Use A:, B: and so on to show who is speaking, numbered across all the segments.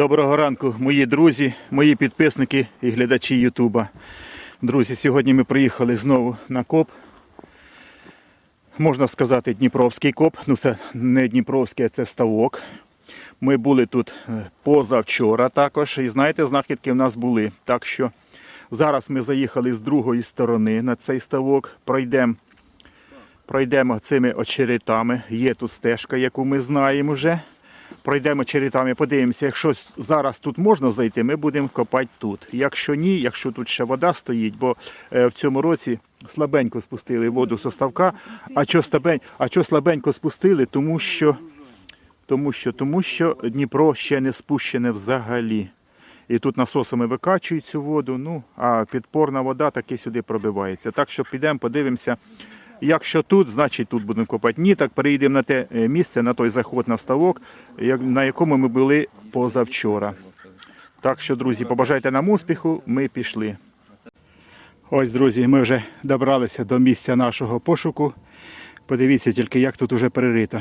A: Доброго ранку, мої друзі, мої підписники і глядачі Ютуба. Друзі, сьогодні ми приїхали знову на коп. Можна сказати, Дніпровський коп. Ну це не Дніпровський, а це ставок. Ми були тут е, позавчора також. І знаєте, знахідки в нас були. Так що зараз ми заїхали з другої сторони на цей ставок. Пройдемо пройдемо цими очеретами. Є тут стежка, яку ми знаємо вже. Пройдемо черетами, подивимося, якщо зараз тут можна зайти, ми будемо копати тут. Якщо ні, якщо тут ще вода стоїть, бо е, в цьому році слабенько спустили воду з ставка. А що слабень, а що слабенько спустили? Тому що, тому що, тому що Дніпро ще не спущене взагалі. І тут насосами викачують цю воду, ну а підпорна вода таки сюди пробивається. Так що підемо, подивимося. Якщо тут, значить тут будемо копати. Ні, так перейдемо на те е, місце, на той заход на ставок, на якому ми були позавчора. Так що, друзі, побажайте нам успіху, ми пішли. Ось, друзі, ми вже добралися до місця нашого пошуку. Подивіться тільки, як тут уже перерито.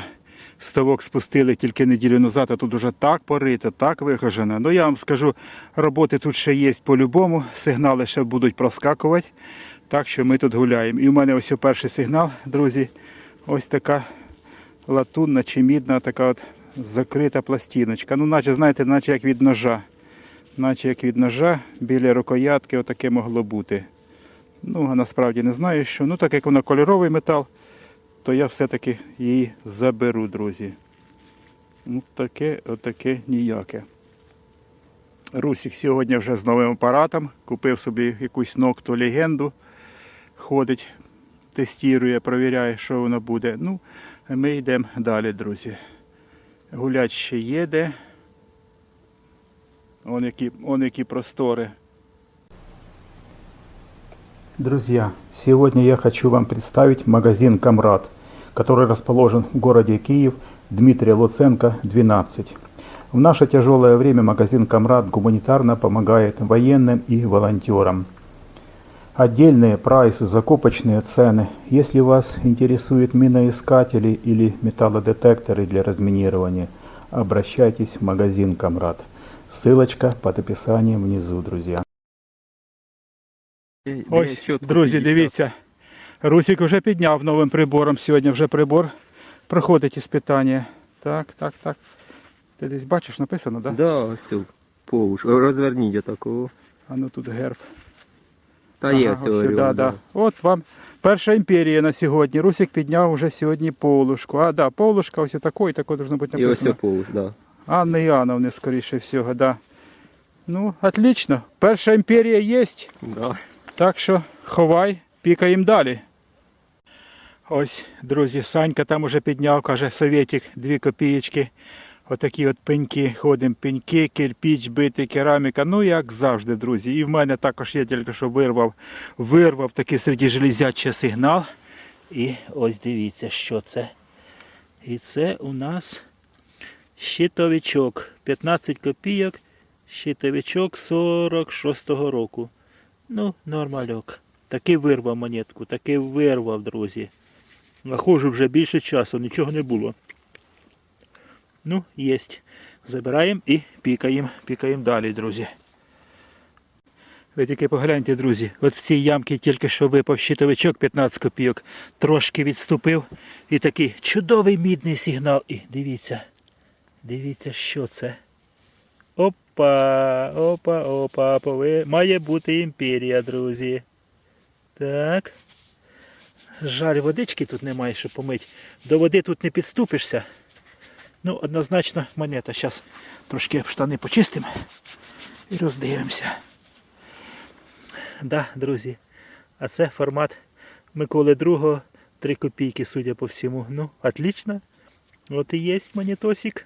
A: Ставок спустили тільки неділю назад, а тут уже так порито, так вихожено. Ну я вам скажу, роботи тут ще є по-любому, сигнали ще будуть проскакувати. Так що ми тут гуляємо. І в мене ось перший сигнал, друзі. Ось така латунна чи мідна така от закрита пластиночка. Ну, наче, знаєте, наче як від ножа. Наче як від ножа біля рукоятки отаке могло бути. Ну, насправді не знаю, що. Ну, так як вона кольоровий метал, то я все-таки її заберу, друзі. Ну, таке, отаке ніяке. Русік сьогодні вже з новим апаратом. Купив собі якусь нокту легенду. Ходить, тестує, перевіряє, що воно буде. Ну, а ми йдемо далі, друзі. Гулять ще є де. Он які, он які простори.
B: Друзья, сегодня я хочу вам представить магазин «Камрад», который расположен в городе Киев, Дмитрия Луценко, 12. В наше тяжелое время магазин «Камрад» гуманитарно помогает военным и волонтерам. Отдельные прайсы, закупочные цены. Если вас интересуют миноискатели или металлодетекторы для разминирования, обращайтесь в магазин «Камрад». Ссылочка под описанием внизу, друзья.
A: Ось, друзі, дивіться. Русік вже підняв новим прибором. Сьогодні вже прибор проходить іспитання. Так, так, так. Ти десь бачиш, написано, так? Да?
C: Да, все, повуш. Розверніть отакого.
A: А ну тут герб.
C: Та є
A: Ага,
C: все, Оріон,
A: да. От вам перша імперія на сьогодні. Русик підняв вже сьогодні полушку. А, да, полушка ось такої, такої должно бути
C: І ось
A: написано.
C: це повуш, да.
A: Анни Іоанновни, скоріше всього, да. Ну, отлично. Перша імперія є.
C: Да.
A: Так що ховай, пікаємо далі. Ось, друзі, Санька там уже підняв, каже, советик, дві копієчки. Отакі от пеньки, ходимо, пеньки, кирпіч, бити, кераміка. Ну, як завжди, друзі. І в мене також я тільки що вирвав, вирвав такий серед железячий сигнал. І ось дивіться, що це. І це у нас щитовичок. 15 копійок, щитовичок 46-го року. Ну, нормальок. Таки вирвав монетку, таки вирвав, друзі. Нахожу вже більше часу, нічого не було. Ну, єсть. Забираємо і пікаємо, пікаємо далі, друзі. Ви тільки погляньте, друзі, от в цій ямці тільки що випав щитовичок 15 копійок, трошки відступив. І такий чудовий мідний сигнал. І дивіться, дивіться, що це. Опа, опа, опа, пови... має бути імперія, друзі. Так. Жаль, водички тут немає, щоб помити. До води тут не підступишся. Ну, однозначно монета. Зараз трошки штани почистимо і роздивимося. Да, друзі. А це формат Миколи II, 3 копійки, судя по всьому. Ну, отлично. От і є монетосик.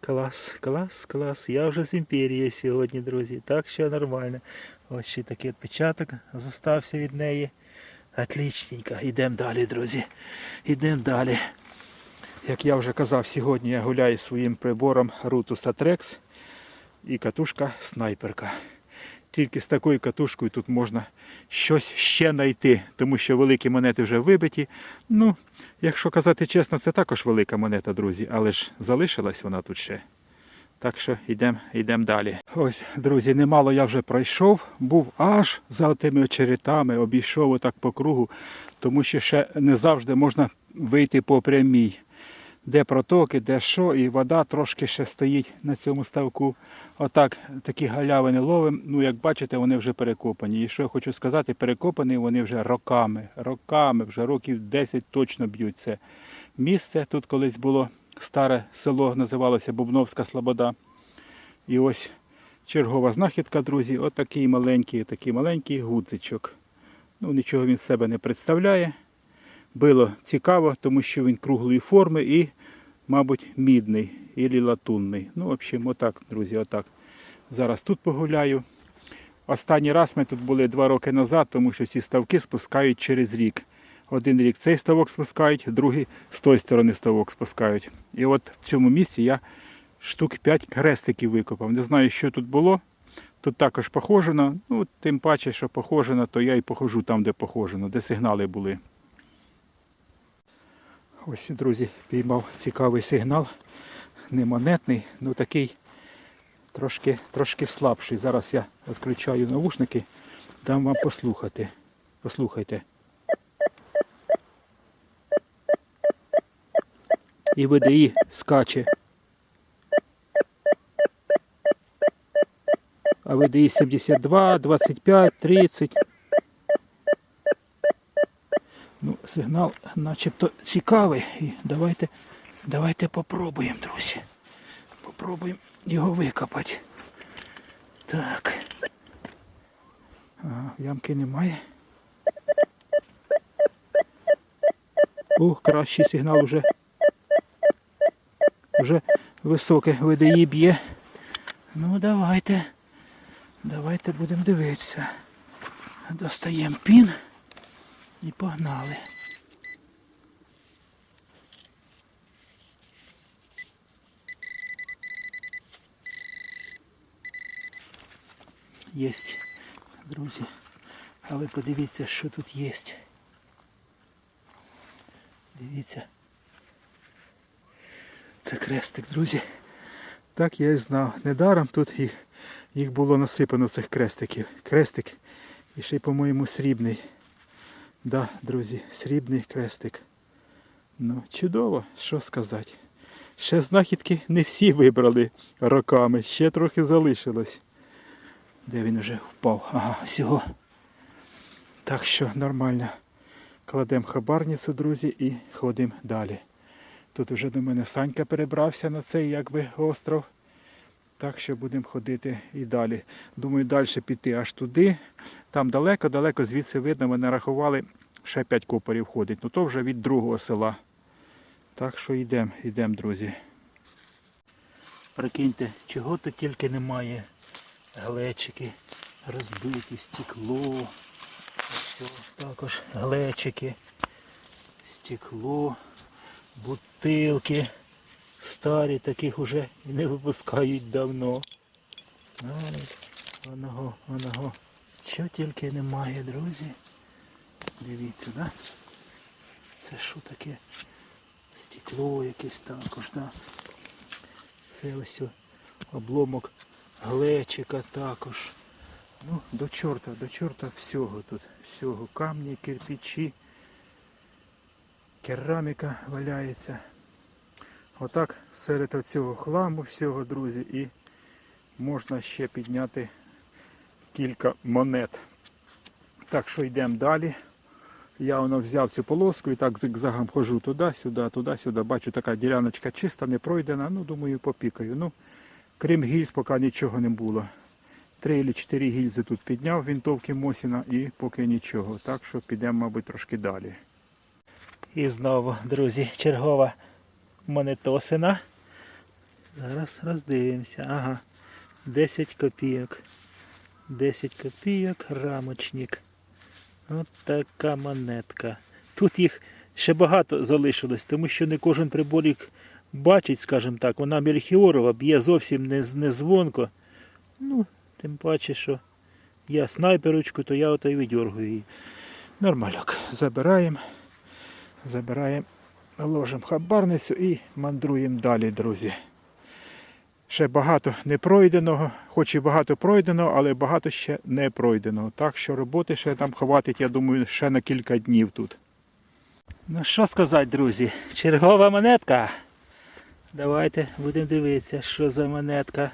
A: Клас, клас, клас. Я вже з імперією сьогодні, друзі. Так що нормально. Ось ще такий відпечаток зостався від неї. Отлічненько. Йдемо далі, друзі. Йдемо далі. Як я вже казав, сьогодні я гуляю своїм прибором Rutus Atrex і катушка снайперка. Тільки з такою катушкою тут можна щось ще знайти, тому що великі монети вже вибиті. Ну, якщо казати чесно, це також велика монета, друзі, але ж залишилась вона тут ще. Так що йдемо йдем далі. Ось, друзі, немало я вже пройшов, був аж за тими очеретами, обійшов отак по кругу, тому що ще не завжди можна вийти по прямій. Де протоки, де що, і вода трошки ще стоїть на цьому ставку. Отак такі галявини ловим. Ну, як бачите, вони вже перекопані. І що я хочу сказати, перекопані вони вже роками. Роками, вже років 10 точно б'ють це місце. Тут колись було старе село, називалося Бубновська Слобода. І ось чергова знахідка, друзі. От такий маленький, такий маленький гудзичок. Ну, нічого він з себе не представляє. Було цікаво, тому що він круглої форми і, мабуть, мідний і латунний. Ну, в общем, отак, друзі, отак. Зараз тут погуляю. Останній раз ми тут були два роки назад, тому що ці ставки спускають через рік. Один рік цей ставок спускають, другий з тої сторони ставок спускають. І от в цьому місці я штук 5 хрестиків викопав. Не знаю, що тут було. Тут також похожено. Ну, тим паче, що похожено, то я і похожу там, де похожено, де сигнали були. Ось, друзі, піймав цікавий сигнал. Не монетний, ну такий трошки, трошки слабший. Зараз я відключаю навушники, дам вам послухати. Послухайте. І ВДІ скаче. А ВДІ 72, 25, 30. Ну, сигнал начебто цікавий. І давайте, давайте попробуємо, друзі. Попробуємо його викопати. Так. Ага, ямки немає. О, кращий сигнал вже. Вже високе ВДІ б'є. Ну, давайте. Давайте будемо дивитися. Достаємо пін. І погнали. Єсть, друзі. А ви подивіться, що тут є. Дивіться. Це крестик, друзі. Так я і знав. Недаром тут їх, їх було насипано цих крестиків. Крестик і ще й, по-моєму, срібний. Да, друзі, срібний крестик. Ну, чудово, що сказати. Ще знахідки не всі вибрали роками, ще трохи залишилось. Де він вже впав? Ага, всього. Так що нормально. Кладемо хабарницю, друзі, і ходимо далі. Тут вже до мене Санька перебрався на цей якби остров. Так що будемо ходити і далі. Думаю, далі піти аж туди. Там далеко-далеко звідси видно, ми нарахували, ще 5 копорів ходить. Ну то вже від другого села. Так що йдемо, йдемо, друзі. Прикиньте, чого тут тільки немає. Глечики, розбиті, стекло. Все, також глечики, стекло, бутилки. Старі таких уже не випускають давно. Ой, Оного, оного. Що тільки немає, друзі. Дивіться, да? Це що таке? Стекло якесь також, да? Це ось обломок глечика також. Ну, до чорта, до чорта всього тут. Всього. Камні, кирпичі, кераміка валяється. Отак серед цього хламу всього, друзі, і можна ще підняти кілька монет. Так що йдемо далі. Я воно взяв цю полоску і так зигзагом хожу туди-сюди, туди-сюди. Бачу, така діляночка чиста, не пройдена. Ну, думаю, попікаю. Ну, крім гільз, поки нічого не було. Три чи чотири гільзи тут підняв вінтовки Мосіна і поки нічого. Так що підемо, мабуть, трошки далі. І знову, друзі, чергова монетосина. Зараз роздивимося. Ага. 10 копійок. 10 копійок, рамочник. От така монетка. Тут їх ще багато залишилось, тому що не кожен приборік бачить, скажімо так, вона мельхіорова, б'є зовсім не, не звонко. Ну, тим паче, що я снайперочку, то я ото й видергую її. Нормальок. Забираємо. Забираємо, ложимо хабарницю і мандруємо далі, друзі. ще багато не пройденого, хоч і багато пройденого, але багато ще не пройденого. Так що роботи ще там хватить, я думаю, ще на кілька днів тут. Ну що сказати, друзі, чергова монетка. Давайте будемо дивитися, що за монетка.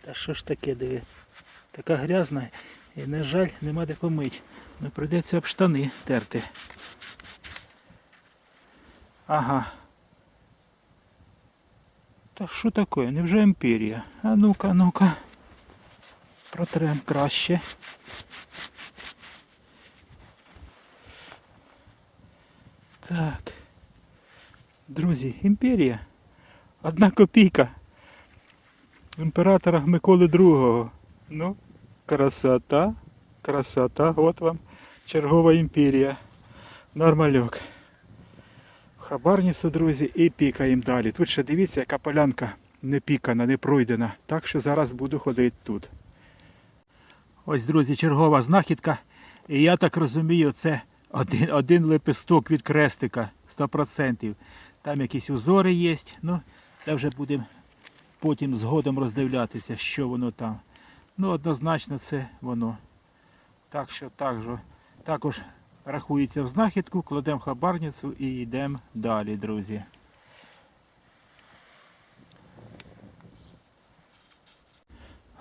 A: Та що ж таке диви? Така грязна і, на жаль, нема де помить. Ну прийдеться об штани терти. Ага. Та що таке? Невже імперія? А ну-ка, ну-ка. Протрем краще. Так. Друзі, імперія. Одна копійка. Імператора Миколи II. Ну, красота, красота. От вам чергова імперія. Нормальок. В друзі, і пікаємо далі. Тут ще дивіться, яка полянка не пікана, не пройдена. Так що зараз буду ходити тут. Ось, друзі, чергова знахідка. І я так розумію, це один, один лепесток від крестика 100%. Там якісь узори є. Ну, це вже будемо потім згодом роздивлятися, що воно там. Ну, однозначно, це воно. Так що так же, також рахується в знахідку, кладемо хабарницю і йдемо далі, друзі.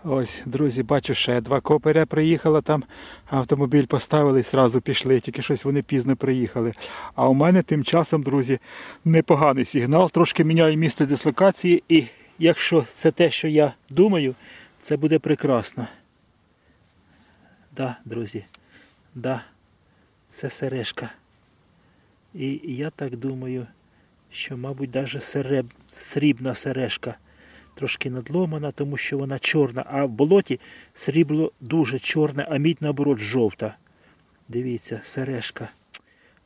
A: Ось, друзі, бачу, ще два коперя приїхало там. Автомобіль поставили і одразу пішли, тільки щось вони пізно приїхали. А у мене тим часом, друзі, непоганий сигнал. Трошки міняю місце дислокації, і якщо це те, що я думаю, це буде прекрасно. Да, друзі, да, це сережка. І я так думаю, що, мабуть, навіть сереб... срібна сережка трошки надломана, тому що вона чорна, а в болоті срібло дуже чорне, а мідь наоборот жовта. Дивіться, сережка.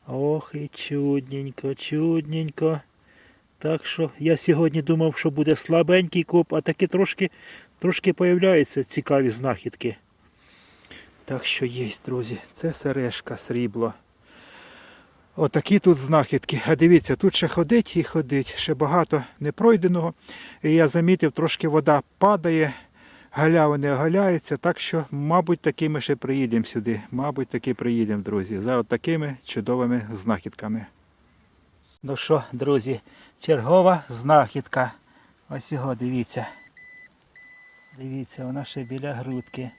A: Ох і чудненько, чудненько. Так що я сьогодні думав, що буде слабенький коп, а таки трошки, трошки появляються цікаві знахідки. Так що є, друзі, це сережка, срібло. Отакі тут знахідки. А дивіться, тут ще ходить і ходить, ще багато непройденого. І я замітив, трошки вода падає, галявини оголяються, так що, мабуть, таки ми ще приїдемо сюди. Мабуть, таки приїдемо, друзі, за такими чудовими знахідками. Ну що, друзі, чергова знахідка. Ось його, дивіться. Дивіться, вона ще біля грудки.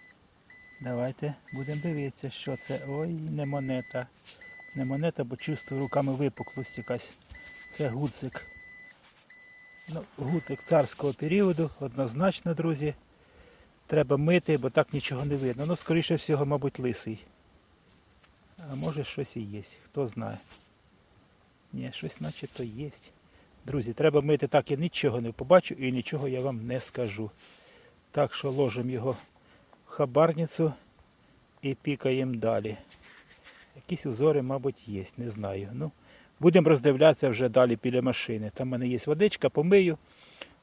A: Давайте будемо дивитися, що це. Ой, не монета. Не монета, бо чувствую руками випуклость якась. Це гудзик. Ну, гудзик царського періоду, однозначно, друзі. Треба мити, бо так нічого не видно. Ну, скоріше всього, мабуть, лисий. А може щось і є, хто знає. Ні, щось начебто є. Друзі, треба мити так, я нічого не побачу і нічого я вам не скажу. Так що ложимо його хабарницю і пікаємо далі. Якісь узори, мабуть, є, не знаю. Ну, будемо роздивлятися вже далі біля машини. Там в мене є водичка, помию.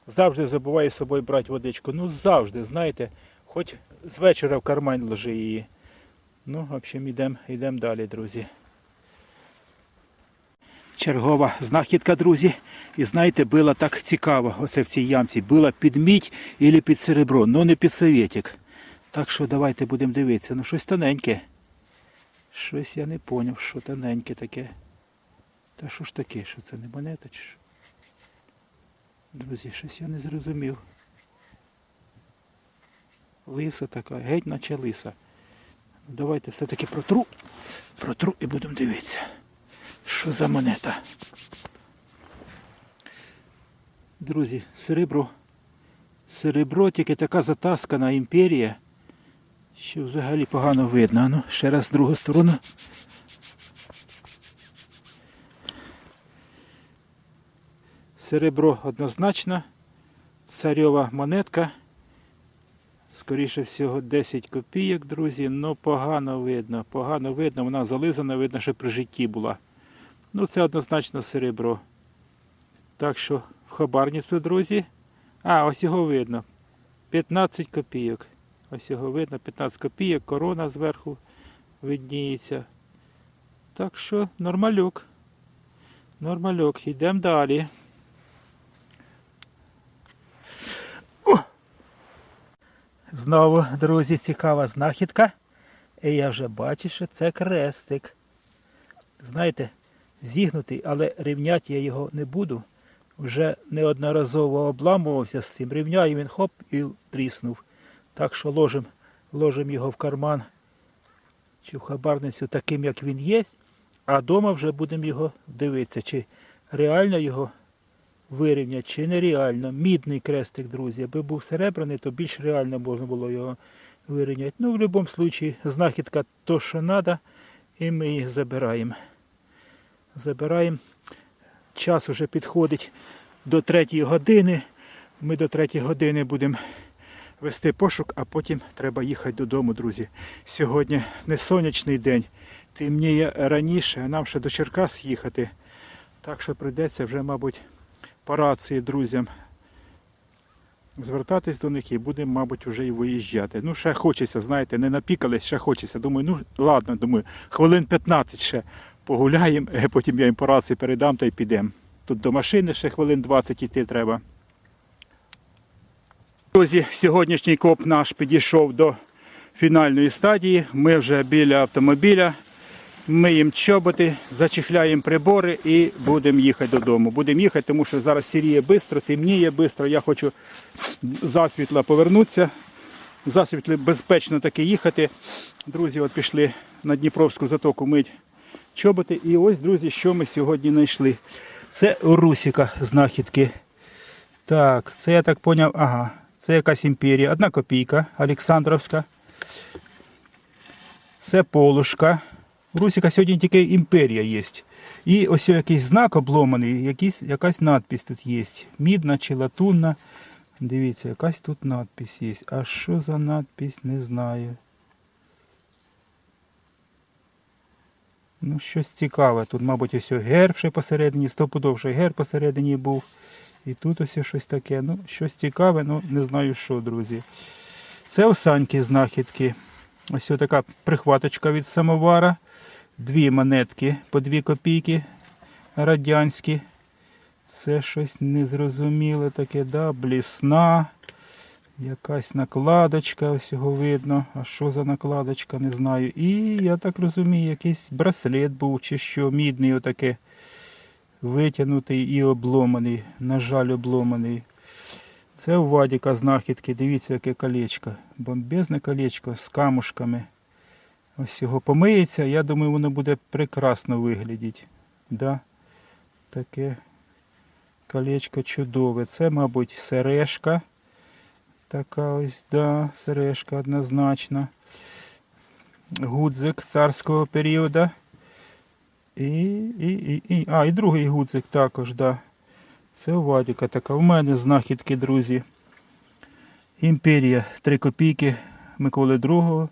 A: Завжди забуваю з собою брати водичку. Ну, завжди, знаєте, хоч з вечора в карман ложи її. Ну, в общем, йдемо йдем далі, друзі. Чергова знахідка, друзі. І знаєте, було так цікаво, оце в цій ямці. Було під мідь або під серебро, але не під советик. Так що давайте будемо дивитися. Ну, щось тоненьке. Щось я не зрозумів, що тоненьке таке. Та що ж таке, що це не монета чи що? Друзі, щось я не зрозумів. Лиса така, геть наче лиса. Ну, Давайте все-таки протру. Протру і будемо дивитися. Що за монета? Друзі, серебро. Серебро тільки така затаскана імперія що взагалі погано видно. Ну, ще раз з другу сторону. Серебро однозначно. Царьова монетка. Скоріше всього 10 копійок, друзі. Ну погано видно. Погано видно, вона зализана, видно, що при житті була. Ну, це однозначно серебро. Так що в хабарницю, друзі. А, ось його видно. 15 копійок. Ось його видно, 15 копійок, корона зверху видніється. Так що нормальок. Нормальок. Йдемо далі. О! Знову, друзі, цікава знахідка. І я вже бачу, що це крестик. Знаєте, зігнутий, але рівняти я його не буду. Вже неодноразово обламувався з цим. Рівняю він хоп і тріснув. Так що ложимо ложим його в карман чи в хабарницю таким, як він є, а вдома вже будемо його дивитися, чи реально його вирівняти, чи нереально. Мідний крестик, друзі. Аби був серебряний, то більш реально можна було його вирівняти. Ну, в будь-якому випадку, знахідка то, що треба, і ми її забираємо. Забираємо. Час уже підходить до третьої години. Ми до третьої години будемо вести пошук, а потім треба їхати додому, друзі. Сьогодні не сонячний день, темніє раніше, а нам ще до Черкас їхати. Так що прийдеться вже, мабуть, по рації друзям звертатись до них і будемо, мабуть, вже і виїжджати. Ну, ще хочеться, знаєте, не напікались, ще хочеться. Думаю, ну ладно, думаю, хвилин 15 ще погуляємо, потім я їм по рації передам та й підемо. Тут до машини ще хвилин 20 йти треба. Друзі, сьогоднішній коп наш підійшов до фінальної стадії. Ми вже біля автомобіля. Миємо чоботи, зачехляємо прибори і будемо їхати додому. Будемо їхати, тому що зараз сіріє швидко, темніє швидко. Я хочу засвітла повернутися. Засвітлі безпечно таки їхати. Друзі, от пішли на Дніпровську затоку мить чоботи. І ось, друзі, що ми сьогодні знайшли. Це Русіка знахідки. Так, це я так поняв, ага. Це якась імперія. Одна копійка Олександровська. Це полушка. У Русіка сьогодні тільки імперія є. І ось якийсь знак обломаний, якийсь, якась надпись тут є. Мідна чи латунна. Дивіться, якась тут надпись є. А що за надпись, не знаю. Ну, щось цікаве. Тут, мабуть, ось герб ще посередині, стопудов ще герб посередині був. І тут ось щось таке. Ну, щось цікаве, ну не знаю що, друзі. Це осаньки знахідки. Ось така прихваточка від самовара. Дві монетки по дві копійки радянські. Це щось незрозуміле таке, да? блісна. Якась накладочка, ось його видно. А що за накладочка, не знаю. І я так розумію, якийсь браслет був чи що, мідний отаке. Витягнутий і обломаний. На жаль, обломаний. Це у Вадіка знахідки. Дивіться, яке колечко. Бомбезне колечко з камушками. Ось його помиється. Я думаю, воно буде прекрасно виглядіти. Да? Таке колечко чудове. Це, мабуть, сережка. Така ось, да, сережка однозначно. Гудзик царського періоду. І, і, і, і, а, і другий гудзик також, да. Це у Вадіка така. У мене знахідки, друзі. Імперія 3 копійки Миколи II,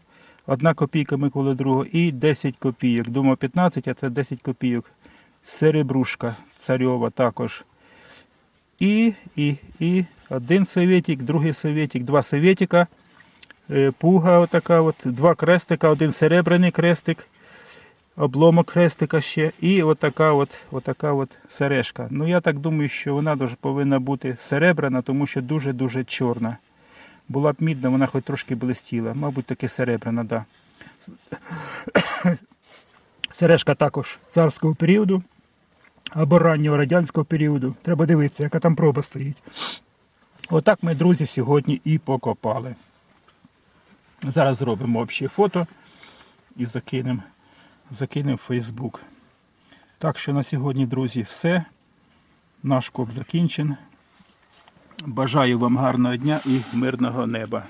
A: 1 копійка Миколи II і 10 копійок. Думав 15, а це 10 копійок. Серебрушка царьова також. І, і, і один совєтик, другий совєтик, два совєтика. Е, Пуга отака, от, два крестика, один серебряний крестик, обломок крестика ще, і отака от, отака от сережка. Ну я так думаю, що вона дуже повинна бути серебряна, тому що дуже-дуже чорна. Була б мідна, вона хоч трошки блистіла. Мабуть, таки серебряна, да. Сережка також царського періоду або раннього радянського періоду. Треба дивитися, яка там проба стоїть. Отак ми, друзі, сьогодні і покопали. Зараз зробимо общі фото і закинемо закинем в Фейсбук. Так що на сьогодні, друзі, все. Наш коп закінчен. Бажаю вам гарного дня і мирного неба.